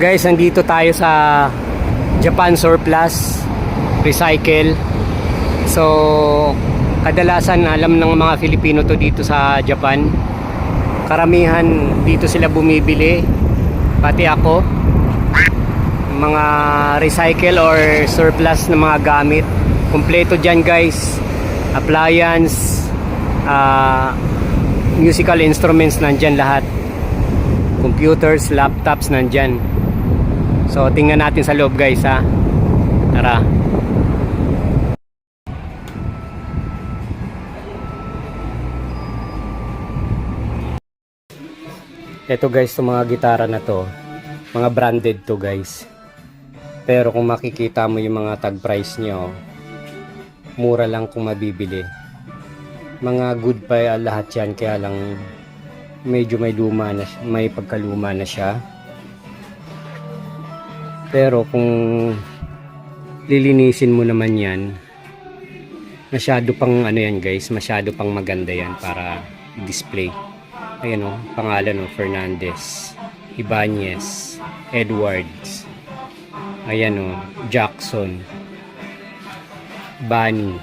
Guys, nandito tayo sa Japan Surplus Recycle. So, kadalasan alam ng mga Filipino to dito sa Japan. Karamihan dito sila bumibili. Pati ako. Mga recycle or surplus na mga gamit. Kompleto dyan guys. Appliance, ah, musical instruments nandyan lahat. Computers, laptops nandyan. So, tingnan natin sa loob guys ha. Tara. Ito guys, itong mga gitara na to, mga branded to guys. Pero kung makikita mo yung mga tag price nyo, mura lang kung mabibili. Mga good pa lahat yan, kaya lang medyo may luma na may pagkaluma na siya. Pero kung lilinisin mo naman yan, masyado pang ano yan guys, masyado pang maganda yan para display. Ayan o, pangalan o, Fernandez, Ibanez, Edwards, ayan o, Jackson, Bunny.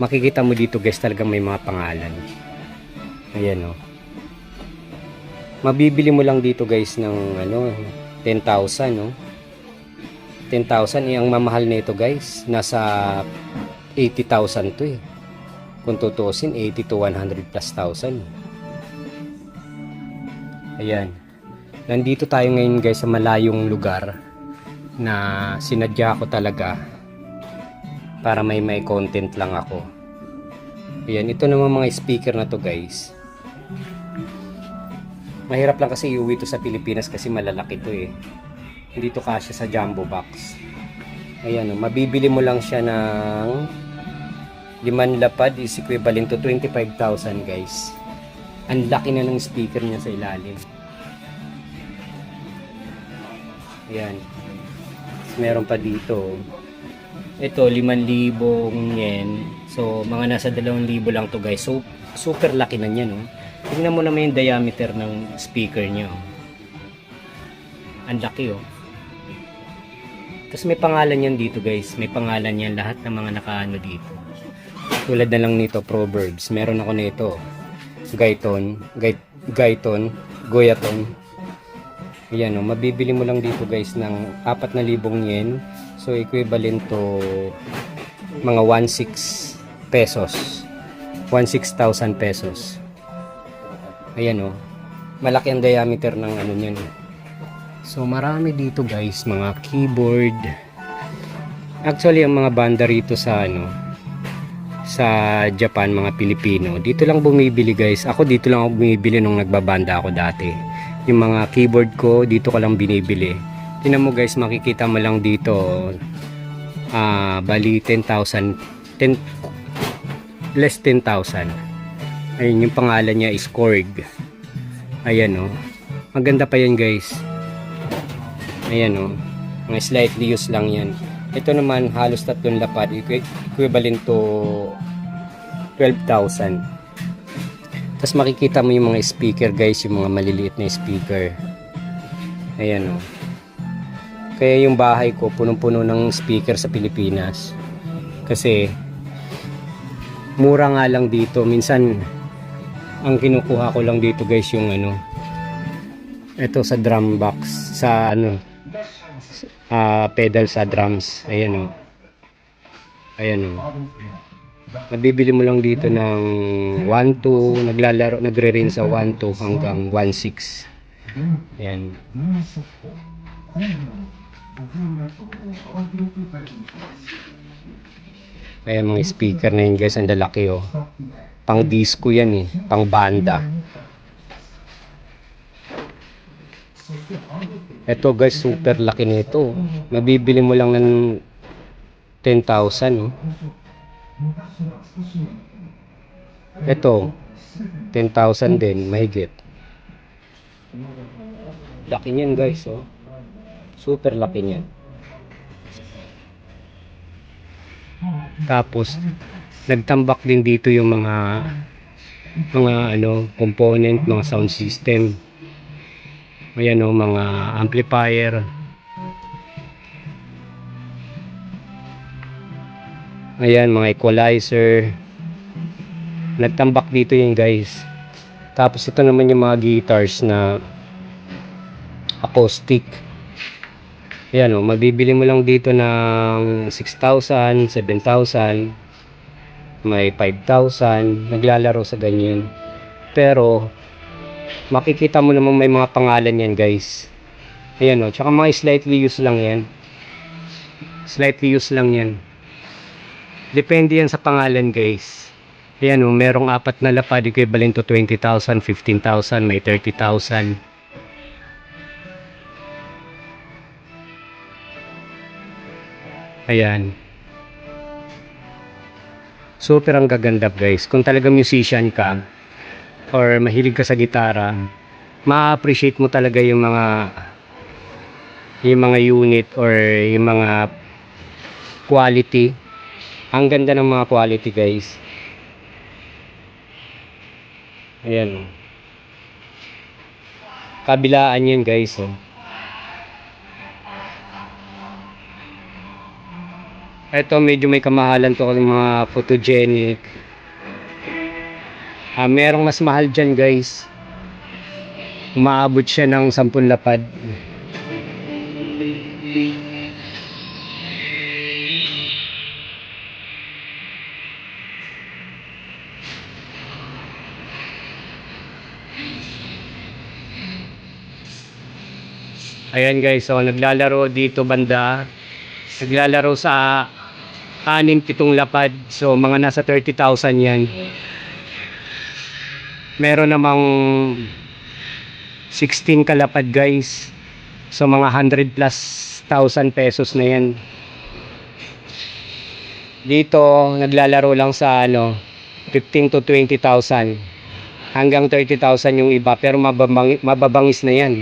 Makikita mo dito guys talagang may mga pangalan. Ayan o. Mabibili mo lang dito guys ng ano, 10,000 no. 10,000 eh, ang mamahal nito guys, nasa 80,000 to eh. Kung tutusin, 80 to 100 plus thousand. Ayan. Nandito tayo ngayon guys sa malayong lugar na sinadya ko talaga para may may content lang ako. Ayan, ito naman mga speaker na to guys. Mahirap lang kasi iuwi to sa Pilipinas kasi malalaki to eh. Hindi to kasya sa jumbo box. Ayan, oh, mabibili mo lang siya ng liman lapad is equivalent to 25,000 guys. Ang laki na ng speaker niya sa ilalim. Ayan. Meron pa dito. Ito, 5,000 yen. So, mga nasa 2,000 lang to guys. So, super laki na niya, no? Tingnan mo naman yung diameter ng speaker niya. oh. Ang laki, oh. Tapos may pangalan yan dito, guys. May pangalan yan lahat ng mga nakaano dito. Tulad na lang nito, Proverbs. Meron ako nito. Gaiton, Gait, Gaiton, Goyaton. Ayan, oh. Mabibili mo lang dito, guys, ng 4,000 yen. So, equivalent to mga 1,600 pesos. 1,600 pesos. Ayan oh. Malaki ang diameter ng ano niyan. eh. So marami dito guys, mga keyboard. Actually ang mga banda rito sa ano sa Japan, mga Pilipino. Dito lang bumibili guys. Ako dito lang ako bumibili nung nagbabanda ako dati. Yung mga keyboard ko, dito ko lang binibili. Tingnan mo guys, makikita mo lang dito ah bali 10,000 10 less 10,000 ayun yung pangalan niya is Korg. Ayan oh. Maganda pa yan guys. Ayan oh. Mga slightly used lang yan. Ito naman halos tatlong lapad. Equi- equivalent to 12,000 tapos makikita mo yung mga speaker guys yung mga maliliit na speaker. Ayan oh. Kaya yung bahay ko punong-puno ng speaker sa Pilipinas. Kasi mura nga lang dito. Minsan ang kinukuha ko lang dito guys yung ano ito sa drum box sa ano ah pedal sa drums. Ayan o ayan o mabibili mo lang dito ng 1 to naglalaro nagre-range sa 1 to hanggang 1.6 ayan. Kaya mga speaker na yun guys ang lalaki oh pang disco yan eh pang banda Ito guys, super laki nito. Mabibili mo lang ng 10,000. Oh. Ito, 10,000 din, mahigit. Laki niyan guys, oh. Super laki niyan. Tapos, nagtambak din dito yung mga mga ano, component, mga sound system. Ayan o, mga amplifier. Ayan, mga equalizer. Nagtambak dito yun guys. Tapos ito naman yung mga guitars na acoustic. Ayan o, mabibili mo lang dito ng 6,000, 7,000, may 5,000, naglalaro sa ganyan. Pero, makikita mo naman may mga pangalan yan guys. Ayan o, tsaka mga slightly used lang yan. Slightly used lang yan. Depende yan sa pangalan guys. Ayan o, merong apat na lapad equivalent to 20,000, 15,000, may 30,000. Ayan. Super ang gaganda guys. Kung talaga musician ka or mahilig ka sa gitara, ma-appreciate mo talaga yung mga yung mga unit or yung mga quality. Ang ganda ng mga quality guys. Ayan. Kabilaan yun guys. Oh. Ito medyo may kamahalan to ng mga photogenic. Ah, merong mas mahal dyan guys. Umaabot siya ng 10 lapad. Ayan guys, so naglalaro dito banda. Naglalaro sa anim pitong lapad. So mga nasa 30,000 yan. Meron namang 16 kalapad guys. So mga 100 plus thousand pesos na yan. Dito naglalaro lang sa ano 15 to 20,000 hanggang 30,000 yung iba pero mababang, mababangis na yan.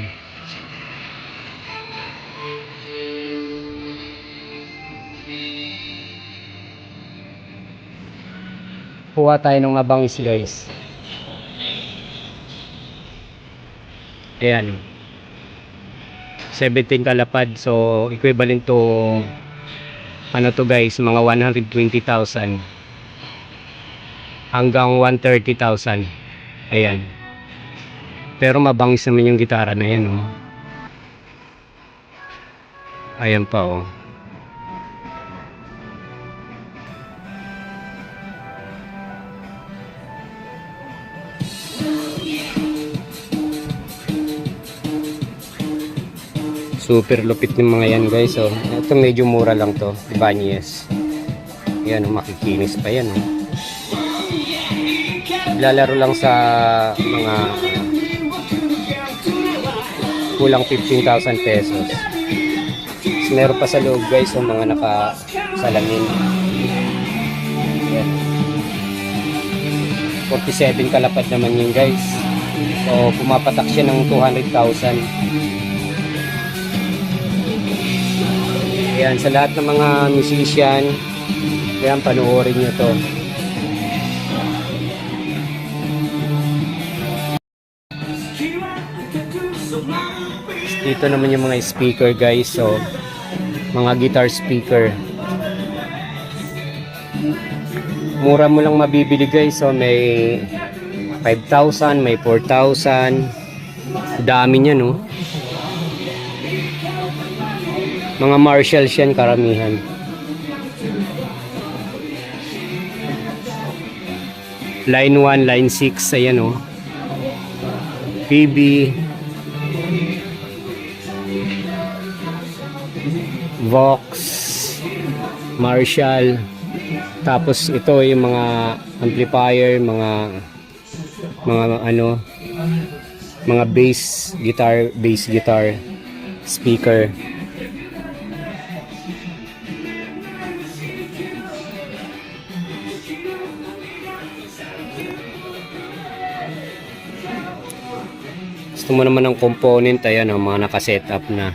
Kuha tayo ng abangis guys. Ayan. 17 kalapad. So, equivalent to ano to guys, mga 120,000 hanggang 130,000. Ayan. Pero mabangis naman yung gitara na yan. Oh. Ayan pa oh. Super lupit ng mga yan guys. Oh. Ito medyo mura lang to. Banyes. Yan, oh, makikinis pa yan. Oh. Lalaro lang sa mga kulang 15,000 pesos. Tapos meron pa sa loob guys yung mga nakasalamin. Yan. 47 kalapad naman yun guys. So pumapatak siya ng 200,000. Ayan, sa lahat ng mga musician, ayan, panoorin nyo to. Dito naman yung mga speaker guys, so mga guitar speaker. Mura mo lang mabibili guys, so may 5,000, may 4,000. Dami niya no. Mga Marshalls yan karamihan. Line 1, line 6, ayan o. PB. Vox. Marshall. Tapos ito yung mga amplifier, mga mga ano mga bass guitar, bass guitar speaker. Gusto mo naman ng component, ayan ang mga nakasetup na.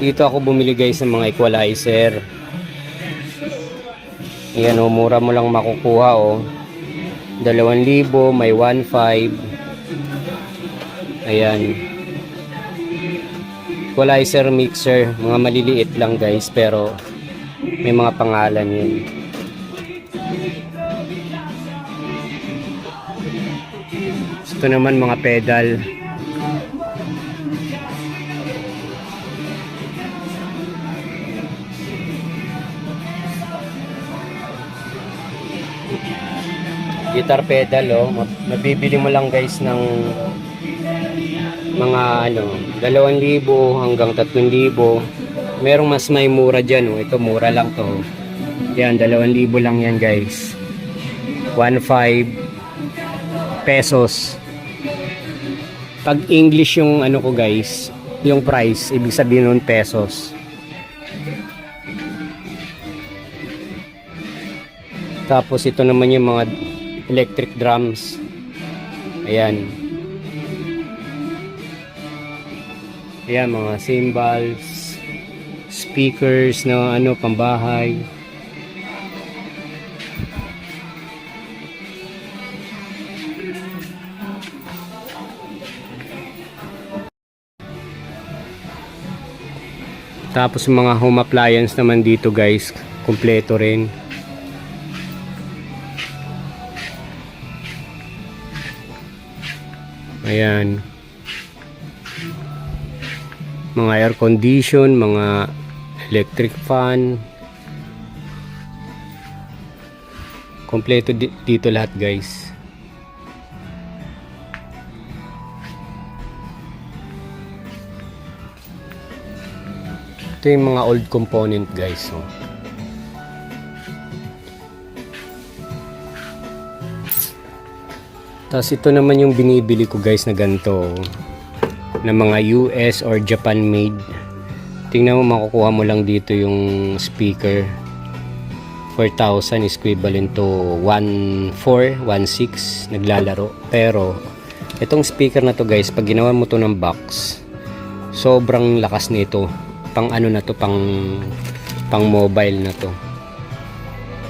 Dito ako bumili guys ng mga equalizer. Ayan o, mura mo lang makukuha o. 2,000, may 1,500. Ayan. Equalizer mixer, mga maliliit lang guys pero may mga pangalan yun. Ito naman mga pedal. Guitar pedal oh. Ma- Mabibili mo lang guys ng mga ano, 2,000 hanggang 3,000. Merong mas may mura dyan oh. Ito mura lang to. Yan, 2,000 lang yan guys. 1,500 pesos. Pag English yung ano ko guys, yung price, ibig sabihin nun pesos. Tapos ito naman yung mga electric drums. Ayan. Ayan, mga cymbals, speakers na ano, pambahay. Tapos mga home appliance naman dito guys, kumpleto rin. Ayan. Mga air condition, mga electric fan. Kompleto di- dito lahat, guys. Ito yung mga old component, guys. Oh. Tapos ito naman yung binibili ko guys na ganito na mga US or Japan made. Tingnan mo makukuha mo lang dito yung speaker. 4,000 is equivalent to 1,4, 1,6 naglalaro. Pero itong speaker na to guys, pag ginawa mo to ng box, sobrang lakas nito. Pang ano na to, pang pang mobile na to.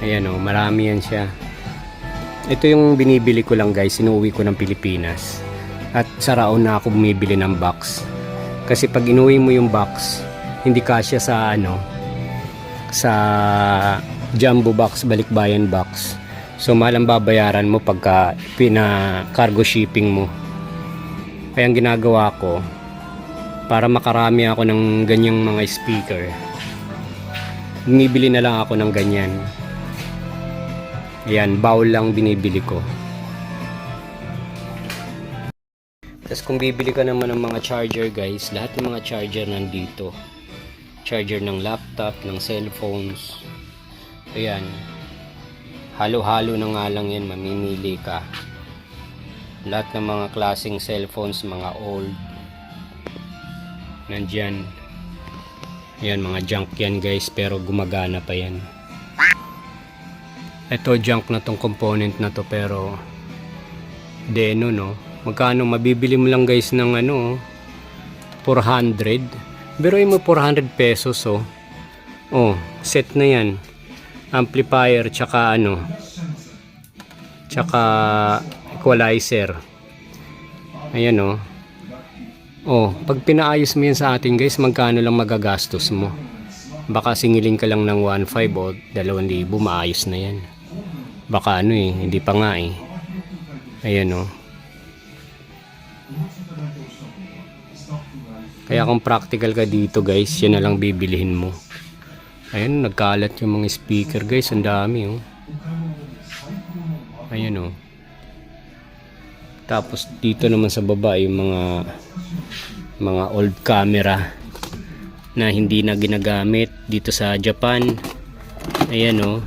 Ayan o, marami yan siya. Ito yung binibili ko lang guys, sinuwi ko ng Pilipinas. At sa Raon na ako bumibili ng box. Kasi pag inuwi mo yung box, hindi kasya sa ano, sa jumbo box, balikbayan box. So mahal ang babayaran mo pagka pina cargo shipping mo. Kaya ang ginagawa ko, para makarami ako ng ganyang mga speaker, bumibili na lang ako ng ganyan. Ayan, bowl lang binibili ko. Tapos kung bibili ka naman ng mga charger guys, lahat ng mga charger nandito. Charger ng laptop, ng cellphones. Ayan. Halo-halo na nga lang yan, mamimili ka. Lahat ng mga klaseng cellphones, mga old. Nandyan. Ayan, mga junk yan guys, pero gumagana pa yan. Ito junk na tong component na to pero deno no. Magkano mabibili mo lang guys ng ano 400. Pero mo 400 pesos oh. Oh, set na yan. Amplifier tsaka ano tsaka equalizer. Ayan oh. Oh, pag pinaayos mo yan sa atin guys, magkano lang magagastos mo? Baka singilin ka lang ng 1.5 o 2,000, maayos na yan. Baka ano eh, hindi pa nga eh. Ayan oh. Kaya kung practical ka dito guys, yan na lang bibilihin mo. Ayan, nagkalat yung mga speaker guys, ang dami oh. Ayan oh. Tapos dito naman sa baba yung mga mga old camera na hindi na ginagamit dito sa Japan. Ayan oh.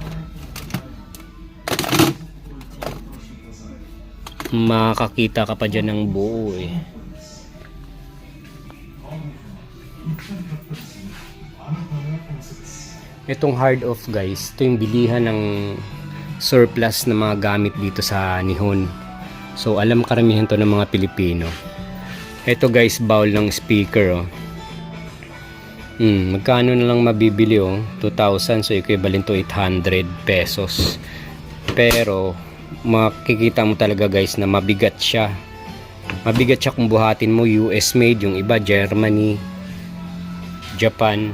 Makakita ka pa dyan ng buo eh. Itong hard off guys, ito yung bilihan ng surplus na mga gamit dito sa Nihon. So alam karamihan to ng mga Pilipino. Ito guys, bowl ng speaker oh. Hmm, magkano na lang mabibili oh? 2,000 so equivalent to 800 pesos. Pero makikita mo talaga guys na mabigat siya. Mabigat siya kung buhatin mo US made, yung iba Germany, Japan.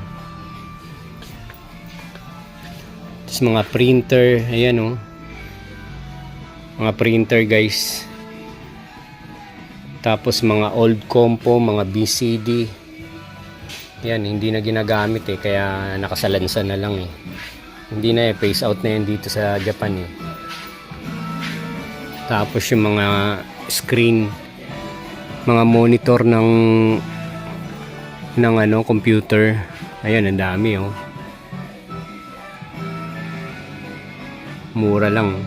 Tapos mga printer, ayan oh. Mga printer guys. Tapos mga old compo, mga BCD. Yan, hindi na ginagamit eh, kaya nakasalansa na lang eh. Hindi na eh, phase out na yan dito sa Japan eh. Tapos yung mga screen, mga monitor ng ng ano, computer. Ayan, ang dami oh. Mura lang.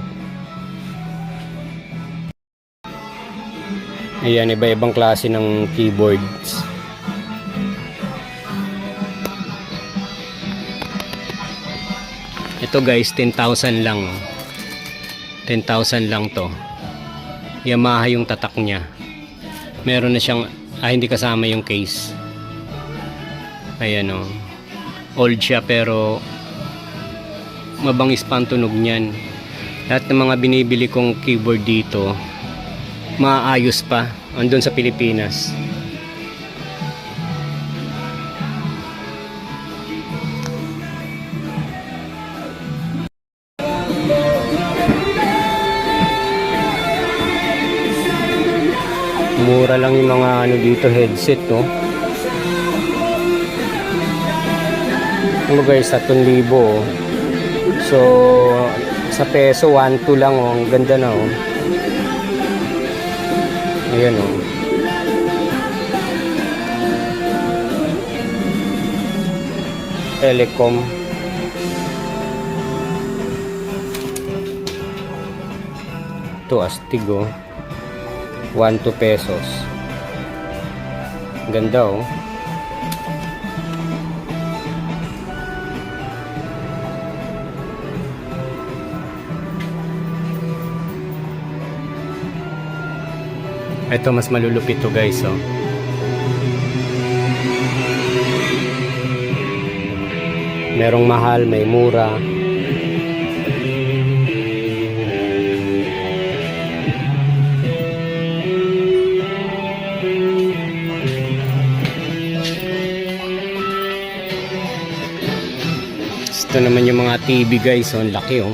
Ayan, iba-ibang klase ng keyboards. Ito guys, 10,000 lang. oh. 10,000 lang to. Yamaha yung tatak niya. Meron na siyang, ah hindi kasama yung case. Ayan o. Old siya pero mabangis pa ang tunog niyan. Lahat ng mga binibili kong keyboard dito, maayos pa. Andun sa Pilipinas. Yung mga ano dito headset, no? Ano guys, 3,000 oh. So, sa peso, 1,2 lang oh. Ang ganda na oh. Ayan oh. Telecom. Ito, astig oh. 1 2 pesos. Ganda oh. Ito mas malulupit to guys oh. Merong mahal, may mura. Ito naman yung mga TV guys, oh, ang laki oh.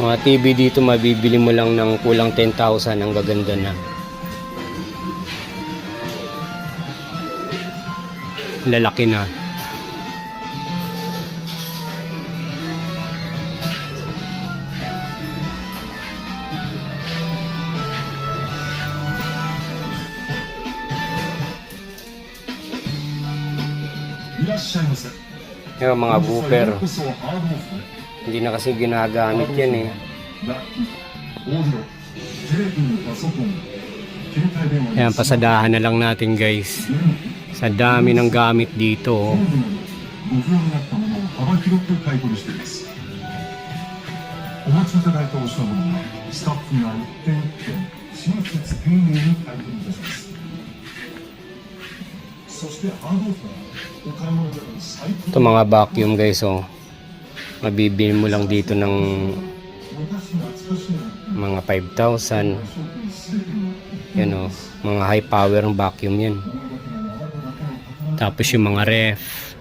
Mga TV dito mabibili mo lang ng kulang 10,000 ang gaganda na. Lalaki na. Yung mga booper. Hindi na kasi ginagamit yan eh. Ayan, pasadahan na lang natin guys. Sa dami ng gamit dito. oh. ご不要になったものを幅広く買い取りしていますお持ちいただいたお品物はスタッフが一点一点親切丁寧に買い取りいたしますそしてハードオフはお買い物での最 ito mga vacuum guys oh. Mabibili mo lang dito ng mga 5,000. Yan oh, mga high power ng vacuum 'yan. Tapos yung mga ref.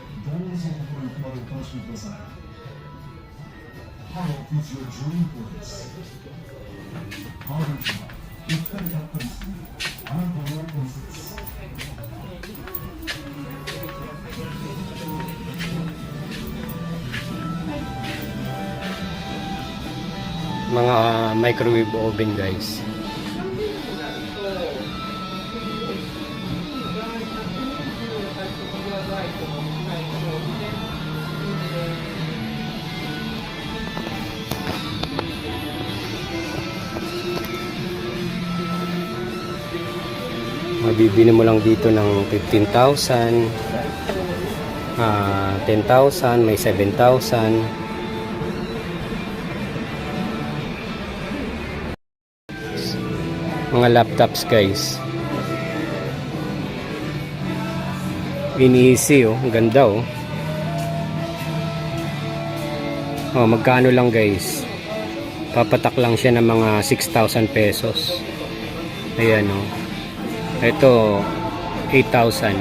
Mga microwave oven guys. Mabibili mo lang dito ng 15,000 ah 10,000 may 7,000 mga laptops guys In-easy oh. Ang ganda oh. Oh, magkano lang guys? Papatak lang siya ng mga 6,000 pesos. Ayan oh. Ito 8,000.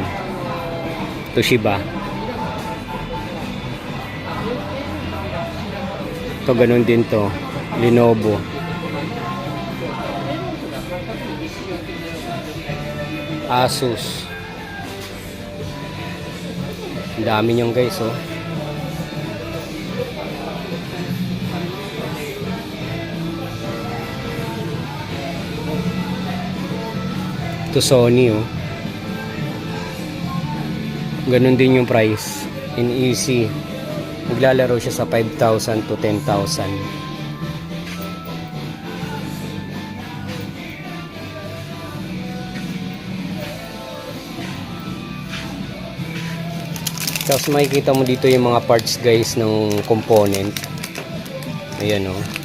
Toshiba. Ito ganun din to. Lenovo. Asus. Ang dami niyong guys oh. Ito Sony oh. Ganun din yung price. In easy. Maglalaro siya sa 5,000 to 10,000. Tapos makikita mo dito yung mga parts guys ng component. Ayan oh.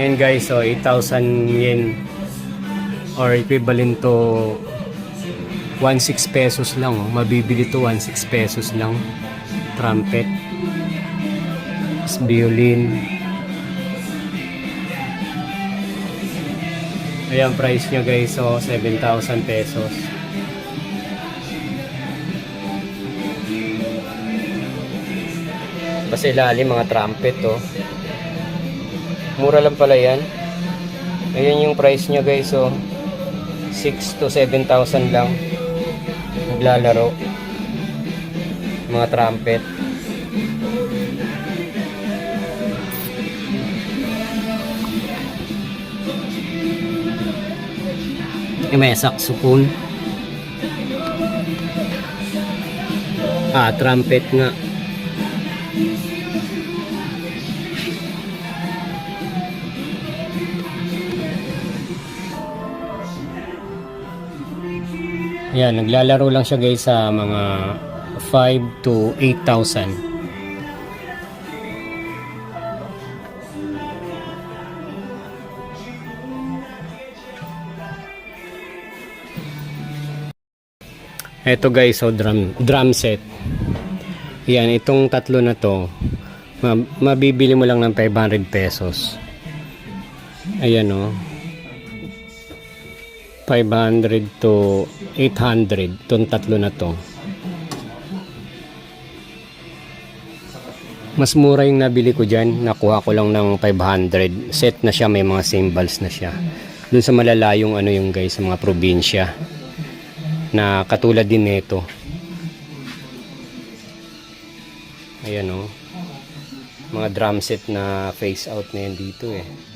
Ayan guys, so 8,000 yen or equivalent to 1.6 pesos lang. Oh. Mabibili to 1.6 pesos lang. Trumpet. Violin. Ayan price niya guys, so 7,000 pesos. Kasi ilalim mga trumpet. Oh. Mura lang pala yan. Ayan yung price niya guys, so 6 to 7,000 lang. Naglalaro. Mga trumpet. Eh, may saxophone. Ah trumpet nga Yan, naglalaro lang siya guys sa mga 5 to 8,000. Ito guys, so drum, drum set. Yan, itong tatlo na to, ma- mabibili mo lang ng 500 pesos. Ayan o. 500 to 800 itong tatlo na to. Mas mura yung nabili ko dyan. Nakuha ko lang ng 500 set na siya may mga cymbals na siya. Dun sa malalayong ano yung guys sa mga probinsya. Na katulad din nito. Ayan o mga drum set na face out na yan dito eh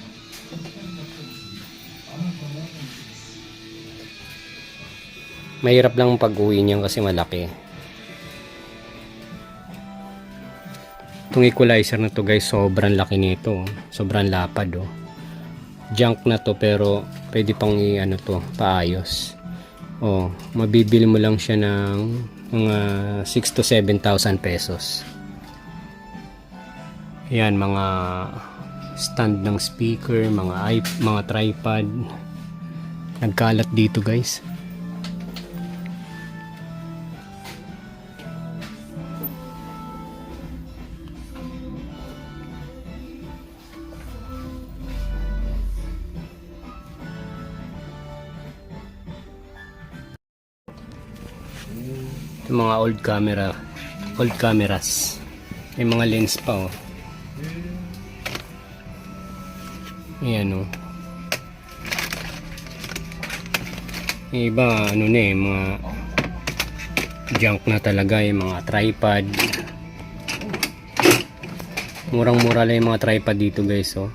Mahirap lang pag-uwi niyan kasi malaki. Itong equalizer na to guys, sobrang laki nito. Sobrang lapad oh. Junk na to pero pwede pang i-ano to, paayos. Oh, mabibili mo lang siya ng mga 6 to 7,000 pesos. Yan mga stand ng speaker, mga i- mga tripod. Nagkalat dito guys. Yung mga old camera, old cameras. May mga lens pa oh. Ayan oh. Yung iba ano na eh, mga junk na talaga yung mga tripod. Murang-mura lang yung mga tripod dito guys oh.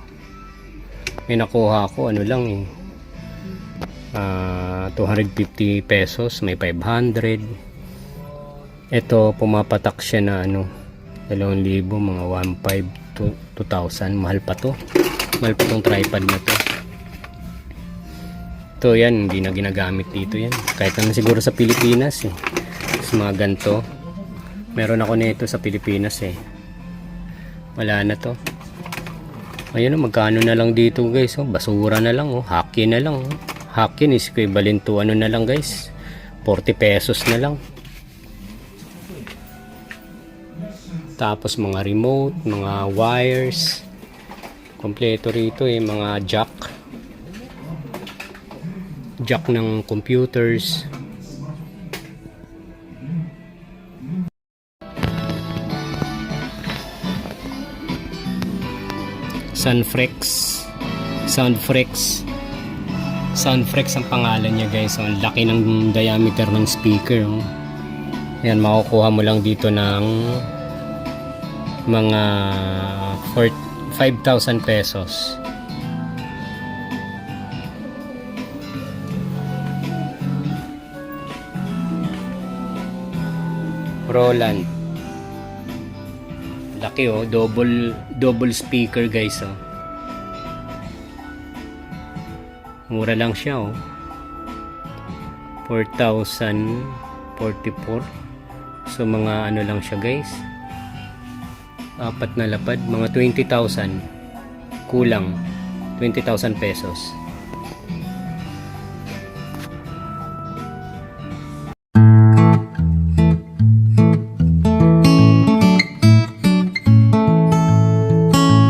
May nakuha ako ano lang eh. Ah, 250 pesos, may 500. Ito, pumapatak siya na ano, 2,000, mga 1,500 to 2,000. Mahal pa to. Mahal pa tong tripod na to. Ito yan, hindi na ginagamit dito yan. Kahit naman siguro sa Pilipinas eh. Sa mga ganito. Meron ako nito sa Pilipinas eh. Wala na to. Ayun oh, magkano na lang dito guys. Oh, basura na lang oh. Haki na lang oh. Haki is equivalent to ano na lang guys. 40 pesos na lang. Tapos mga remote, mga wires. Kompleto rito eh, mga jack. Jack ng computers. Sunfrex. Soundfrex. Soundfrex ang pangalan niya guys. Ang laki ng diameter ng speaker. Oh. Makukuha mo lang dito ng mga 4 5,000 pesos. Roland. Laki oh, double double speaker guys oh. Mura lang siya oh. 4,044. So mga ano lang siya guys. Apat na lapad, mga 20,000. Kulang 20,000 pesos.